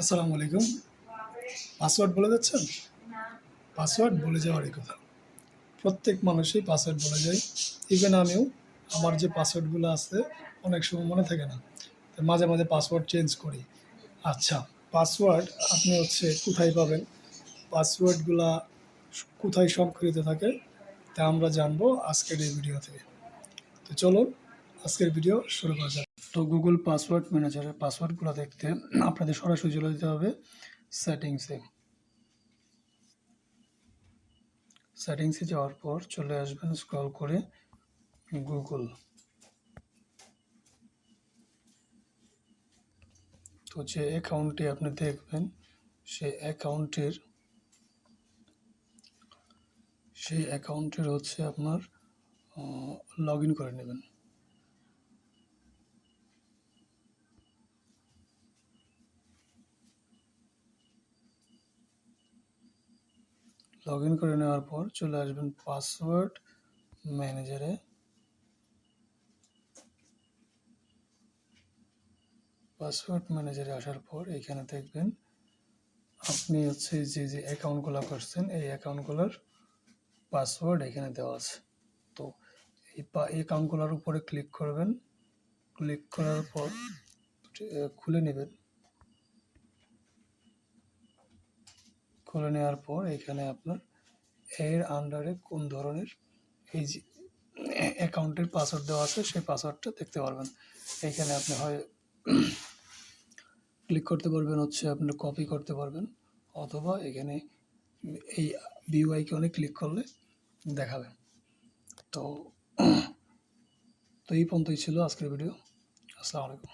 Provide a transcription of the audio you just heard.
আসসালামু আলাইকুম। পাসওয়ার্ড বলে যাচ্ছেন পাসওয়ার্ড বলে যাওয়ারই কথা। প্রত্যেক মানুষই পাসওয়ার্ড বলে যায়। ইভেন আমিও, আমার যে পাসওয়ার্ডগুলো আছে, অনেক সময় মনে থাকে না। মাঝে মাঝে পাসওয়ার্ড চেঞ্জ করি। আচ্ছা পাসওয়ার্ড আপনি হচ্ছে কোথায় পাবেন? পাসওয়ার্ডগুলা কোথায় সংরক্ষিত থাকে, তা আমরা জানব আজকের এই ভিডিও থেকে। তো চলুন, আজকের ভিডিও শুরু করা যাক। তো গুগল পাসওয়ার্ড ম্যানেজারের পাসওয়ার্ডগুলো দেখতে আপনাদের সরাসরি চলে যেতে হবে সেটিংসে সেটিংসে যাওয়ার পর চলে আসবেন স্ক্রল করে গুগল তো যে অ্যাকাউন্টটি আপনি দেখবেন সেই অ্যাকাউন্টের সেই অ্যাকাউন্টের হচ্ছে আপনার লগ ইন করে নেবেন। লগ ইন করে নেওয়ার পর চলে আসবেন পাসওয়ার্ড ম্যানেজারে। পাসওয়ার্ড ম্যানেজারে আসার পর এখানে দেখবেন আপনি হচ্ছে যে যে অ্যাকাউন্টগুলো করছেন, এই অ্যাকাউন্টগুলোর পাসওয়ার্ড এখানে দেওয়া আছে। তো এই পা অ্যাকাউন্টগুলোর উপরে ক্লিক করবেন। ক্লিক করার পর খুলে নেবেন। খুলে নেওয়ার পর এখানে আপনার এর আন্ডারে কোন ধরনের এই যে অ্যাকাউন্টের পাসওয়ার্ড দেওয়া আছে, সেই পাসওয়ার্ডটা দেখতে পারবেন। এখানে আপনি হয় ক্লিক করতে পারবেন, হচ্ছে আপনার কপি করতে পারবেন, অথবা এখানে এই ভিউ আইকনে ক্লিক করলে দেখাবে। তো তো এই পর্যন্তই ছিল আজকের ভিডিও আসসালামু আলাইকুম।